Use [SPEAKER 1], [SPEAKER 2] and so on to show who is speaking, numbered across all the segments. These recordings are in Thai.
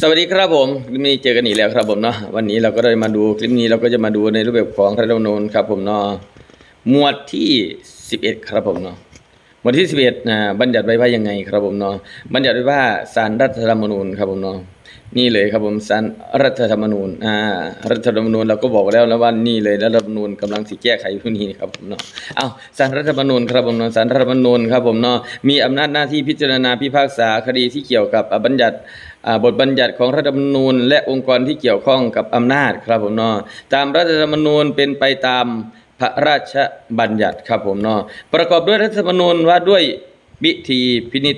[SPEAKER 1] สวัสดีครับผมคลิปนี้เจอกันอีกแล้วครับผมเนาะวันนี้เราก็ได้มาดูคลิปนี้เราก็จะมาดูในรูปแบบของรัฐธรรมนูญครับผมเนาะหมวดที่ 11 ครับผมเนาะหมวดที่ 11นะบัญญัติไว้ว่ายังไงครับผมเนาะบัญญัติไว้ว่าสารรัฐธรรมนูญครับผมเนาะ นี่เลยครับผมศาลรัฐธรรมนูญอ่ารัฐธรรมนูญเราก็บอกแล้วแล้วว่านี่เลยรัฐธรรมนูญกำลังสิแก้ไขพวกนี้ครับผมเนาะเอาศาลรัฐธรรมนูญครับผมเนาะศาลรัฐธรรมนูญครับผมเนาะมีอำนาจหน้าที่พิจารณาพิพากษาคดีที่เกี่ยวกับบัญญัติบทบัญญัติของรัฐธรรมนูญ และองค์กรที่เกี่ยวข้องกับอำนาจครับผมเนาะตามรัฐธรรมนูญเป็นไปตามพระราชบัญญัติครับผมเนาะประกอบด้วยรัฐธรรมนูญว่าด้วยวิธีพินิจ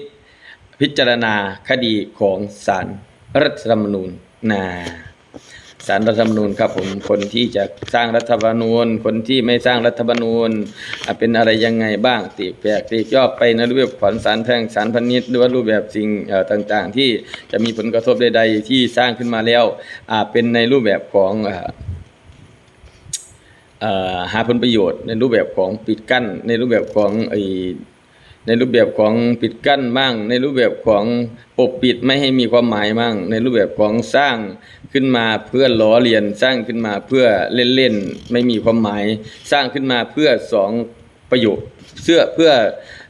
[SPEAKER 1] พิจารณาคดีของศาล รัฐธรรมนูญนะศาลรัฐธรรมนูญครับผมคนที่จะสร้างรัฐธรรมนูญ คนที่ไม่สร้างรัฐธรรมนูญเป็นอะไรยังไงบ้างตีแปลกตีย่อไปในรูปแบบขอนศาลแพ่งศาลพาณิชย์หรือว่ารูปแบบสิ่งต่างๆ ที่จะมีผลกระทบใดๆที่สร้างขึ้นมาแล้วอ่าเป็นในรูปแบบของหาผลประโยชน์ ในรูปแบบของปิดกั้น ในรูปแบบของไอ ในรูปแบบของปิดกั้นบ้างในรูปแบบของปกปิดไม่ให้มีความหมายบ้างในรูปแบบของสร้างขึ้นมาเพื่อล้อเลียนสร้างขึ้นมาเพื่อเล่นๆไม่มีความหมาย สร้างขึ้นมาเพื่อสองประโยชน์เสื้อเพื่อ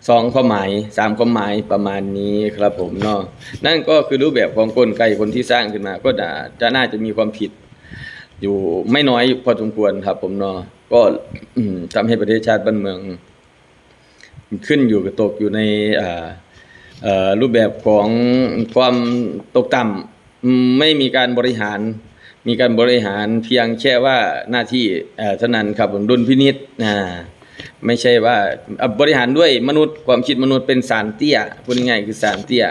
[SPEAKER 1] สองความหมายสามความหมายประมาณนี้ครับผมเนาะนั่นก็คือรูปแบบของกลไกคนที่สร้างขึ้นมา ก็จะน่าจะมีความผิด อยู่ไม่น้อยพอสมควรครับผมเนาะก็อืมทำให้ประเทศชาติบ้านเมือง ขึ้นอยู่กับตกอยู่ในรูปแบบของความตกต่ำไม่มีการบริหาร มีการบริหารเพียงแค่ว่าหน้าที่เท่านั้นครับผมดุลพินิษอ่าไม่ใช่ว่าบริหารด้วยมนุษย์ความคิดมนุษย์เป็นสารเตี้ยพูดง่ายๆคือสารเตี้ย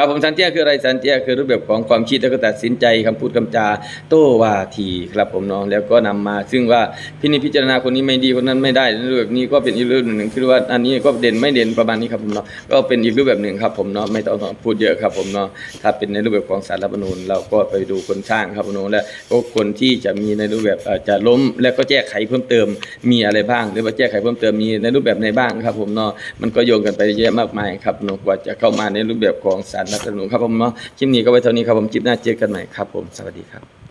[SPEAKER 1] ครับผมสันเตียคืออะไรสันเตียคือรูปแบบของความคิดแล้วก็ตัดสินใจคำพูดคำจาโต้วาทีครับผมน้องแล้วก็นำมา ซึ่งว่าพินิจพิจารณาคนนี้ไม่ดีคนนั้นไม่ได้รูปแบบนี้ก็เป็นอีกรูปหนึ่งคือว่าอันนี้ก็เด่นไม่เด่นประมาณนี้ครับผมเนาะก็เป็นอีกรูปแบบหนึ่งครับผมเนาะไม่ต้องพูดเยอะครับผมเนาะถ้าเป็นในรูปแบบของสารรัฐธรรมนูญเราก็ไปดูคนสร้างครับผมนาะและก็คนที่จะมีในรูปแบบจะล้มและก็แก้ไขเพิ่มเติมมีอะไรบ้าง หรือว่าแก้ไขเพิ่มเติมมีในรูปแบบไหนบ้างครับผมเนาะมันก็โยงกันไปเยอะมากมายครับเนาะกว่าจะเข้ามาในรูปแบบของสารรัฐธรรมนูญครับผมเนาะคลิปนี้ก็ไว้เท่านี้ครับผมคลิปหน้าเจอกันใหม่ครับผมสวัสดีครับ